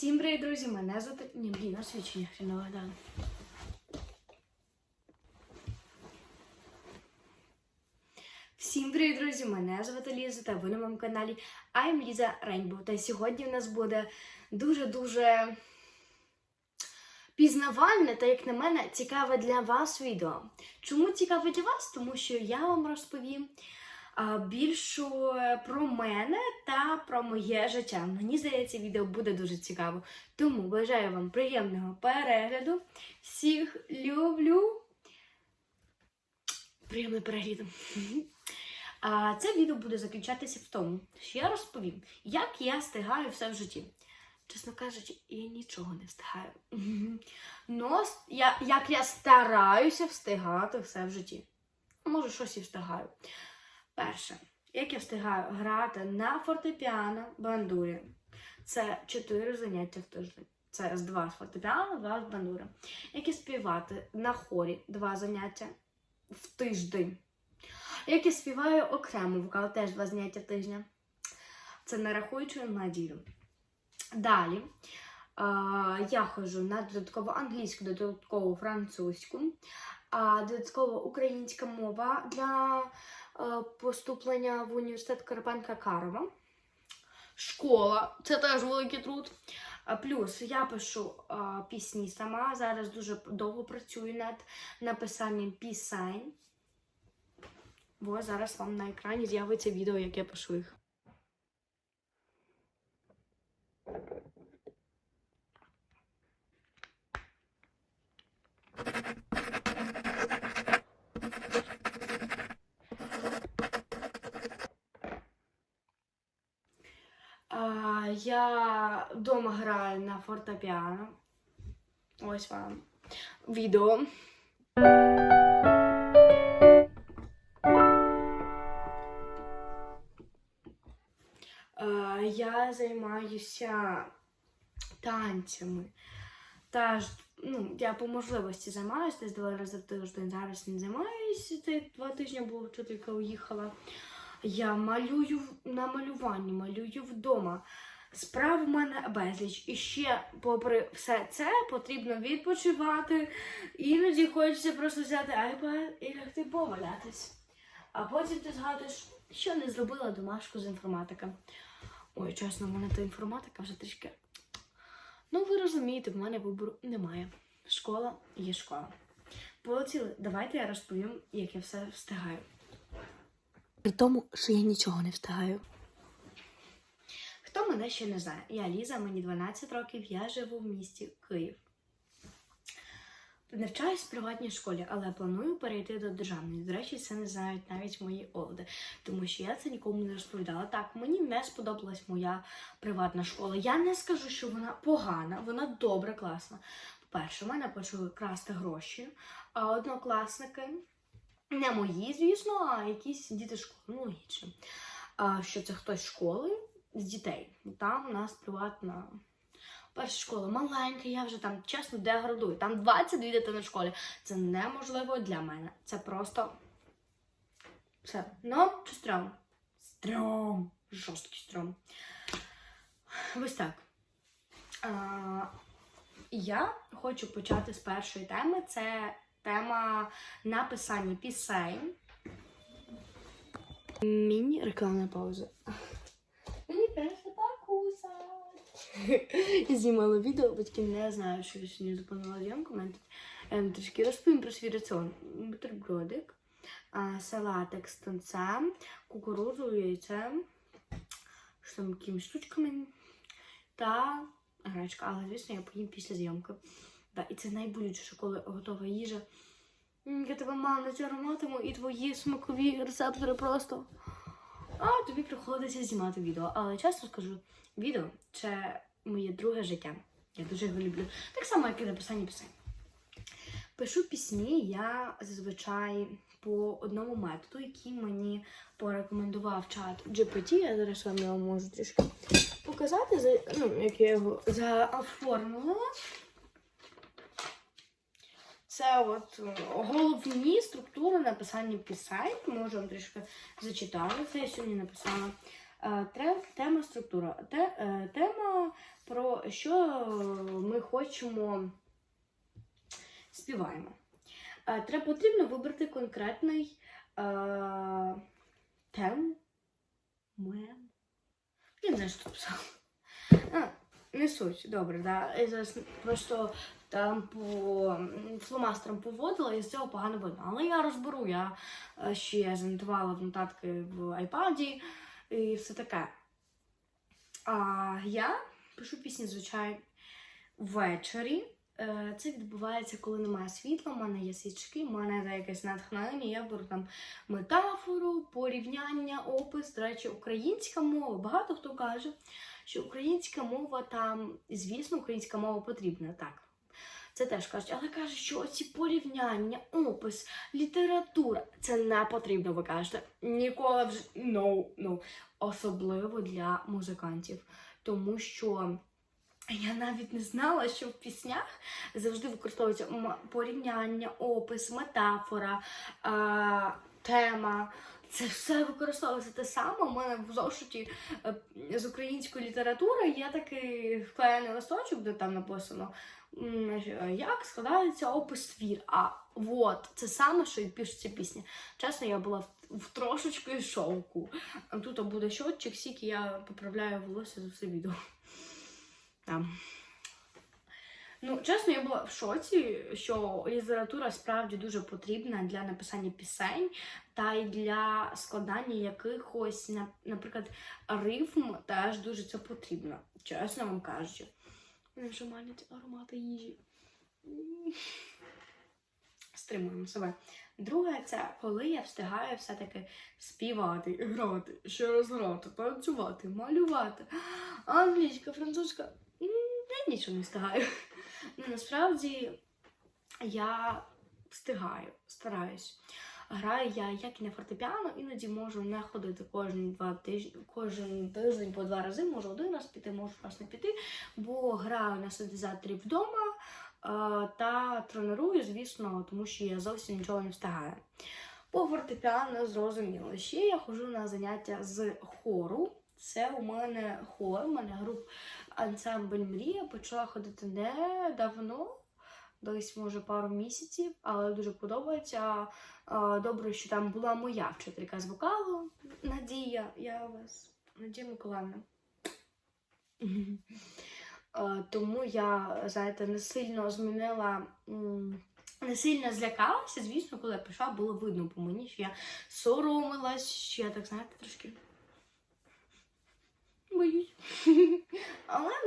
Всім привіт, друзі! Мене звати... Ні, блін, освічення хрінове. Всім привіт, друзі! Мене звати Ліза та ви на моєму каналі I'm Ліза Rainbow. Та сьогодні в нас буде дуже-дуже пізнавальне та, як на мене, цікаве для вас відео. Чому цікаве для вас? Тому що я вам розповім більшу е, про мене та про моє життя. Мені здається, відео буде дуже цікаво. Тому бажаю вам приємного перегляду. Всіх люблю. Приємного перегляду. А це відео буде заключатися в тому, що я розповім, як я встигаю все в житті. Чесно кажучи, я нічого не встигаю. Но я, як я стараюся встигати все в житті. Може, щось і встигаю. Перше, як я встигаю грати на фортепіано бандурі. Це 4 заняття в тиждень. Це з два з фортепіано, два з бандури. Як і співати на хорі два заняття в тиждень. Як я співаю окремо вокал, теж два заняття в тижня. Це не рахуючи неділю. Далі я ходжу на додаткову англійську, додаткову французьку, а додатково українська мова для поступлення в університет Карпенка Карова. Школа це теж великий труд. Плюс я пишу а, пісні сама. Зараз дуже довго працюю над написанням пісень. Бо зараз вам на екрані з'явиться відео, як я пишу їх. А, я вдома граю на фортепіано. Ось вам відео. Я займаюся танцями. Та ну, я по можливості займаюся десь два рази в тиждень. Зараз не займаюся. Це два тижні було, вчителька уїхала. Я малюю на малюванні, малюю вдома. Справ в мене безліч. І ще, попри все це, потрібно відпочивати. Іноді хочеться просто взяти iPad і лягти повалятись. А потім ти згадуєш, що не зробила домашку з інформатики. Ой, чесно, в мене та інформатика вже трішки. Ну, ви розумієте, в мене вибору немає. Школа є школа. Полетіли, давайте я розповім, як я все встигаю. При тому, що я нічого не встигаю. Мене ще не знає? Я Ліза, мені 12 років, я живу в місті Київ. Навчаюсь в приватній школі, але планую перейти до державної. До речі, це не знають навіть мої оводи, тому що я це нікому не розповідала. Так, мені не сподобалась моя приватна школа. Я не скажу, що вона погана, вона добра, класна. По-перше, в мене почали красти гроші, а однокласники. Не мої, звісно, а якісь діти школи. Ну, логічно. Що це хтось з школи з дітей. Там у нас приватна перша школа маленька, я вже там чесно деградую. Там 22 дитини в школі. Це неможливо для мене. Це просто все. Ну, чи стрьом? Стрьом. Жорсткий стрьом. Ось так. А, я хочу почати з першої теми. Це тема написання пісень. Міні рекламна пауза. Мені перше покусать. Я знімала відео, батьки не знають, що я сьогодні зупинила зйомку. Ем, трішки розповім про свій раціон. Бутербродик, салатик з тунцем, кукурудзу, яйцем, якимись штучками та гречка. Але, звісно, я поїм після зйомки. Да, і це найболючіше, коли готова їжа. Я тебе мало цю ароматиму і твої смакові рецептори просто. А тобі приходиться знімати відео. Але чесно скажу, відео це моє друге життя. Я дуже його люблю. Так само, як і написання пісень. Пишу пісні я зазвичай по одному методу, який мені порекомендував чат GPT. Я зараз вам його можу трішки показати, за- ну, як я його заоформила. Це от е, головні структури написання пісень. Можу вам трішки зачитати. Це я сьогодні написала Тема структура. Е, тема про що ми хочемо співаємо. Е, Треба потрібно вибрати конкретний е. Мем. Я не знаю, що писав. Не суть, добре, да. Я зараз просто там по м, фломастерам поводила і з цього погано видно. Але я розберу, я е, ще занотувала в нотатки в айпаді і все таке. А я пишу пісні, звичайно, ввечері. Е, Це відбувається, коли немає світла, в мене є свічки, в мене є якесь натхнення, я беру там метафору, порівняння, опис. До речі, українська мова. Багато хто каже, що українська мова там, звісно, українська мова потрібна, так. Це теж кажуть, але кажуть, що ці порівняння, опис, література це не потрібно, ви кажете. Ніколи вже no, no. Особливо для музикантів. Тому що я навіть не знала, що в піснях завжди використовується порівняння, опис, метафора, тема. Це все використовується те саме. У мене в зошиті е, з української літератури є такий вклеєний листочок, де там написано, як складається опис твір. А от це саме, що і пишеться пісня. Чесно, я була в, трошечки шоку. А Тут буде щотчик, сік, я поправляю волосся за все відео. Там. Ну, чесно, я була в шоці, що література справді дуже потрібна для написання пісень та й для складання якихось, наприклад, рифм теж дуже це потрібно. Чесно вам кажучи. Мене вже манять аромати їжі. Стримуємо себе. Друге, це коли я встигаю все-таки співати, грати, ще раз грати, танцювати, малювати. Англійська, французька. Я нічого не встигаю. Ну, насправді я встигаю, стараюсь. Граю я як і на фортепіано, іноді можу не ходити кожен два тижні, кожен тиждень по два рази, можу один раз піти, можу раз не піти, бо граю на синтезаторі вдома е, та треную, звісно, тому що я зовсім нічого не встигаю. По фортепіано зрозуміло. Ще я ходжу на заняття з хору. Це у мене хор, у мене груп ансамбль Мрія почала ходити недавно, десь може пару місяців, але дуже подобається. Добре, що там була моя вчителька з вокалу Надія. Я вас Надія Миколаївна. Тому я, знаєте, не сильно змінила. Не сильно злякалася, звісно, коли я прийшла, було видно по мені, що я соромилась, що я так, знаєте, трошки боюсь. Але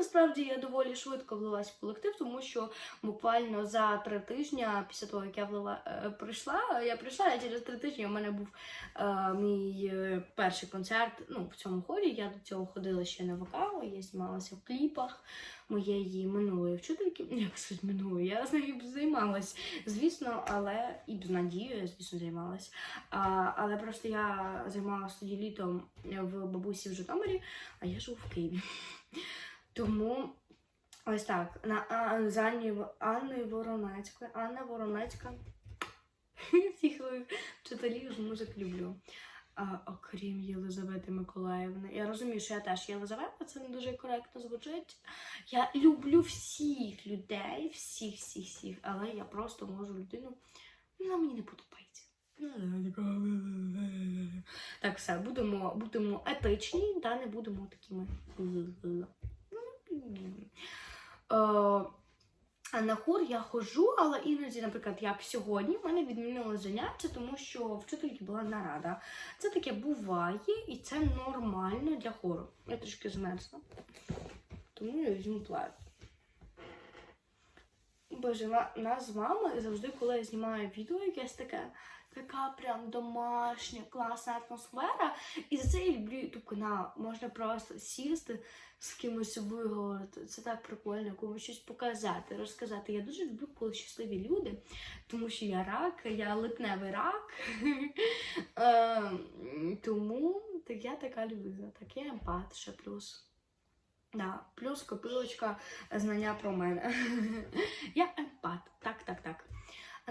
насправді я доволі швидко влилась в колектив, тому що буквально за три тижні після того, як я влила, е, прийшла, я прийшла, і через три тижні у мене був е, мій е, перший концерт ну, в цьому хорі. Я до цього ходила ще на вокал, я знімалася в кліпах моєї минулої вчительки. Як сказати, минулої, я з нею займалась, звісно, але і б з Надією, звісно, займалась. А, але просто я займалася тоді літом в бабусі в Житомирі, а я живу в Києві. Тому ось так. На а, Анною Воронецькою. Анна Воронецька. Всіх вчителів з музик люблю. А, окрім Єлизавети Миколаївни. Я розумію, що я теж Єлизавета, це не дуже коректно звучить. Я люблю всіх людей, всіх, всіх, всіх, але я просто можу людину. Вона мені не подобається. Так, все, будемо, будемо етичні, та не будемо такими. Е, а на хор я ходжу, але іноді, наприклад, як сьогодні, в мене відмінили заняття, тому що вчительки була нарада. Це таке буває, і це нормально для хору. Я трішки змерзла. Тому я візьму плед. Боже, нас з вами завжди, коли я знімаю відео, якесь таке, така прям домашня, класна атмосфера. І за це я люблю YouTube канал. Можна просто сісти з кимось виговорити. Це так прикольно, комусь щось показати, розказати. Я дуже люблю, коли щасливі люди, тому що я рак, я липневий рак. Е, Тому я така людина, такий емпат ще плюс. Да, плюс копилочка знання про мене. я емпат. Так, так, так.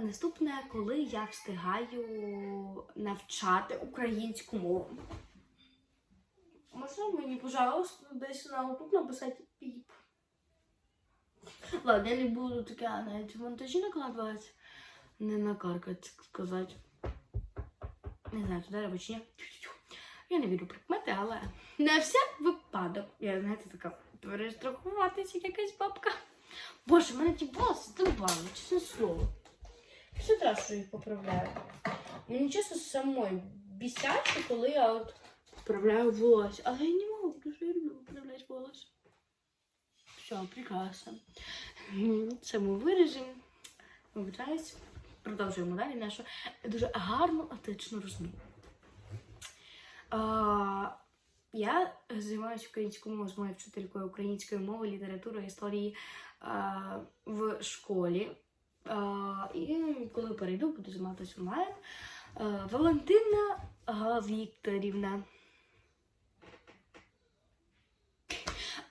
Наступне, коли я встигаю навчати українську мову. Можна мені, пожалуйста, десь на тут написати піп. Ладно, я не буду таке навіть монтажі накладувати. Не накаркати, так сказати. Не знаю, туди ні. Я не вірю прикмети, але на всяк випадок. Я, знаєте, така перестрахуватися якась бабка. Боже, в мене ті волоси дивали, чесне слово. Все треба, що їх поправляю. Мені чесно самой бісяче, коли я от поправляю волосся. Але я не можу, я люблю поправляти волосся. Все, прекрасно. Це ми виріжемо. Вибачаюсь. Продовжуємо далі нашу дуже гарну етичну розмову. Я займаюся українською мовою з моєю вчителькою української мови, літератури, історії а, в школі. І коли перейду, буду займатися онлайн. Валентина Вікторівна.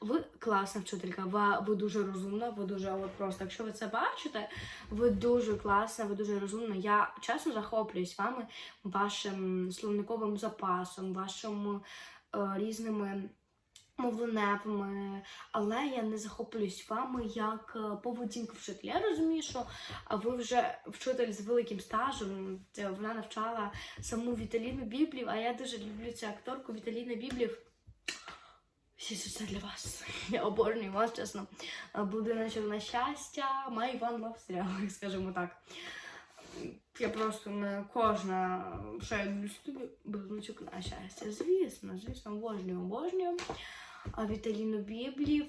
Ви класна вчителька, ви, ви дуже розумна, ви дуже от просто. Якщо ви це бачите, ви дуже класна, ви дуже розумна. Я чесно захоплююсь вами, вашим словниковим запасом, вашим е, різними мовленевими, але я не захоплююсь вами як е, поведінка вчителя. Я розумію, що ви вже вчитель з великим стажем. Вона навчала саму Віталіну Біблів, а я дуже люблю цю акторку Віталіна Біблів. Всі це для вас. Я обожнюю вас, чесно. Будиночок на щастя, Іван Лав серіал, скажімо так. Я просто не кожна, що я люблю будиночок на щастя. Звісно, звісно, обожнюю, обожнюю. Віталіну Біблів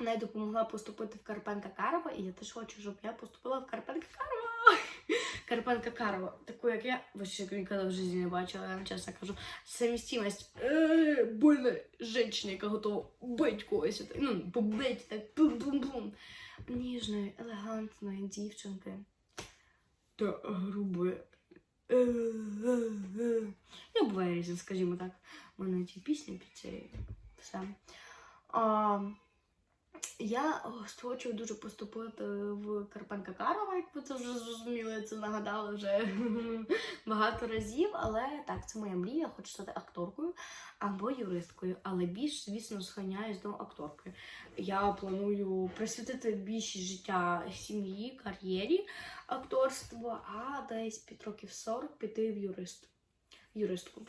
не допомогла поступити в Карпенка Карова, і я теж хочу, щоб я поступила в Карпенка Карова. Карпенка Карова, таку, як я, вообще ніколи в житті не бачила, я вам чесно кажу. Совместимость э, больной яка готова бить когось, ну, побить, так, бум-бум-бум. Ніжної, елегантної дівчинки. Та грубої. Я буває різні, скажімо так. У мене ті пісні під цією все. А, я хочу дуже поступити в Карпенка Карова, як ви це вже зрозуміли, я це нагадала вже багато разів. Але так, це моя мрія, хочу стати акторкою або юристкою. Але більш, звісно, схиняюсь до акторки. Я планую присвятити більшість життя сім'ї, кар'єрі акторства, а десь під років 40 піти в юрист. юристку.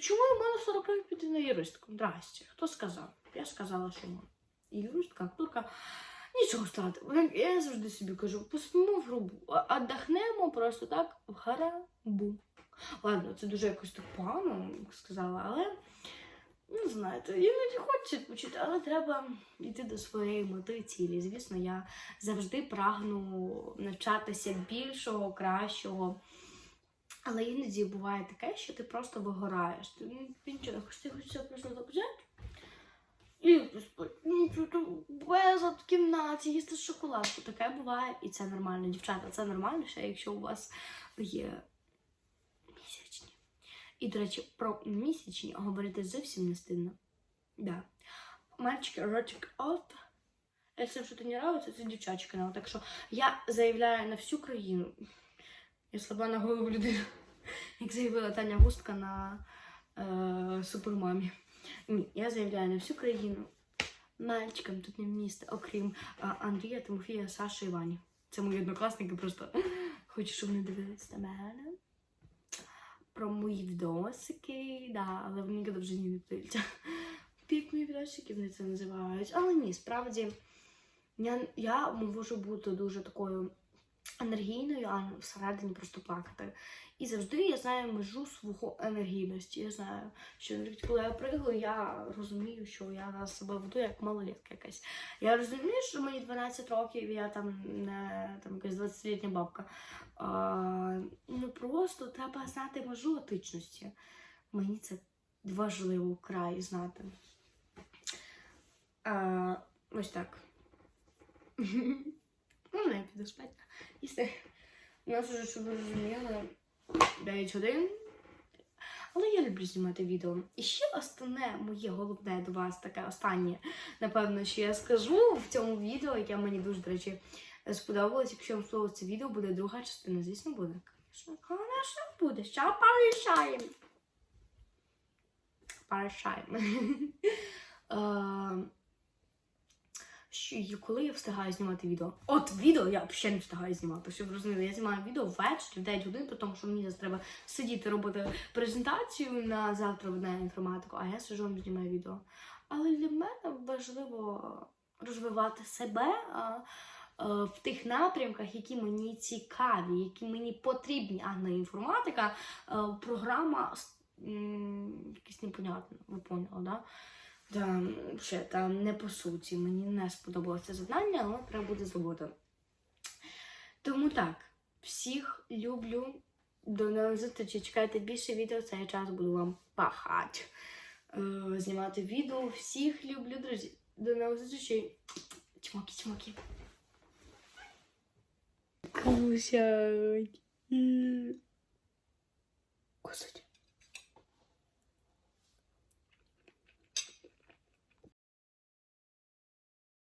Чому в мене 40 років піти на юристку? Здрасте, хто сказав? Я сказала, що можна. І юристка, акторка. Нічого стати. Я завжди собі кажу, поспимо в грубу, віддохнемо просто так в гарабу. Ладно, це дуже якось так погано сказала, але ну знаєте, іноді хочеться відпочити, але треба йти до своєї мети цілі. Звісно, я завжди прагну навчатися більшого, кращого. Але іноді буває таке, що ти просто вигораєш. Ти ну, нічого хочеш, хочеться просто так взяти. І. Ну, в кімнаті, їсти шоколадку. Таке буває, і це нормально. Дівчата, це нормально, ще якщо у вас є місячні. І, до речі, про місячні говорити зовсім не стидно. Да. Мальчики, ротик оп. Якщо що не нравиться, це дівчачий канал. Так що я заявляю на всю країну. Я слаба на голову людина. Як заявила Таня Густка на е, супермамі. Ні, я заявляю на всю країну. Мальчикам тут не місце, окрім а, Андрія, Тимофія, Саші і Вані. Це мої однокласники, просто хочу, щоб вони дивились на мене. Про мої відосики, да, але вони ніколи в житті не подивляться. Пік мої відосики вони це називають. Але ні, справді я, я можу бути дуже такою енергійною, а всередині просто плакати. І завжди я знаю межу свого енергійності. Я знаю, що навіть коли я пригаю, я розумію, що я на себе веду як малолітка якась. Я розумію, що мені 12 років, я там не там якась 20-літня бабка. А, ну просто треба знати межу етичності. Мені це важливо вкрай знати. А, ось так. Ну, я піду спати. Їсти. У нас вже, щоб ви розуміли, 9 годин. Але я люблю знімати відео. І ще основне, моє головне до вас, таке останнє, напевно, що я скажу в цьому відео, яке мені дуже, до речі, сподобалось. Якщо вам сподобалося це відео, буде друга частина, звісно, буде. Звісно, буде. Що порішаємо. Парашайм. Коли я встигаю знімати відео? От відео я взагалі не встигаю знімати. Щоб розуміли, я знімаю відео ввечері в 9 годин, тому що мені зараз треба сидіти робити презентацію на завтра на інформатику, а я сижу і знімаю відео. Але для мене важливо розвивати себе в тих напрямках, які мені цікаві, які мені потрібні, а не інформатика. програма якась непонятна, ви поняли, да? Там, ще, там не по суті, мені не сподобалося завдання, але треба буде зробити. Тому так, всіх люблю. До нових зустрічей. Чекайте більше відео, цей час буду вам пахати. Е, знімати відео. Всіх люблю, друзі. До нових зустрічей. Чмоки, чмоки. Кусять. Кусать.